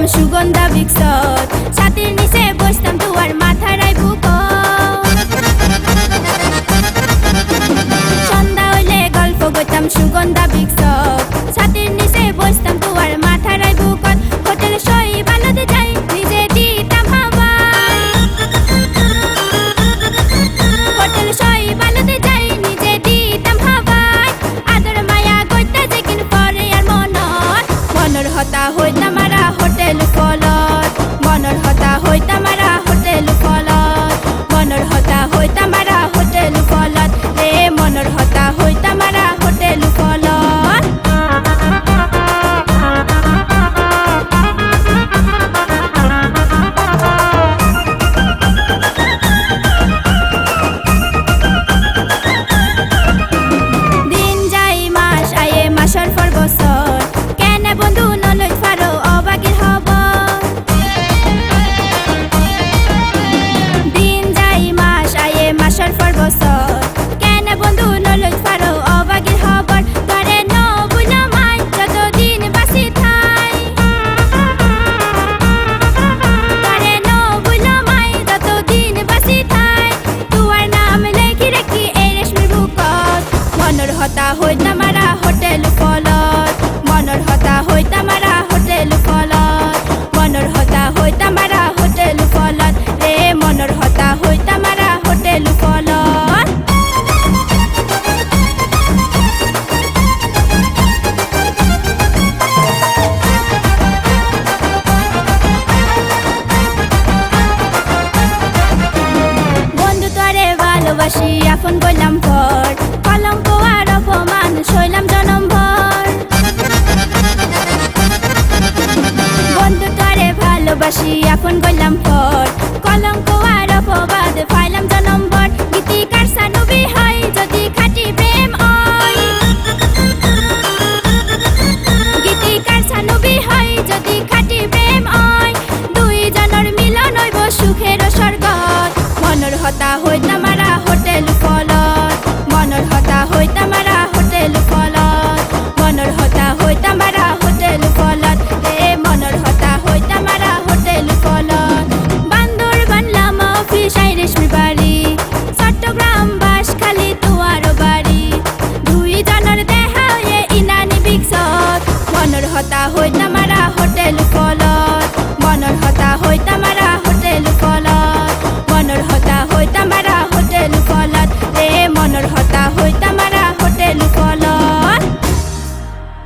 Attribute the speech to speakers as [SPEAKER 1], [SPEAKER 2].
[SPEAKER 1] খাইতাম সুগন্ধা বিক্সত ছাতির নিচে বসতাম তোমার মাথারাই বুক। সন্ধ্যা হইলে গল্প করতাম সুগন্ধা আসি এখন বললাম পর। কলঙ্ক আর অপমান শৈলাম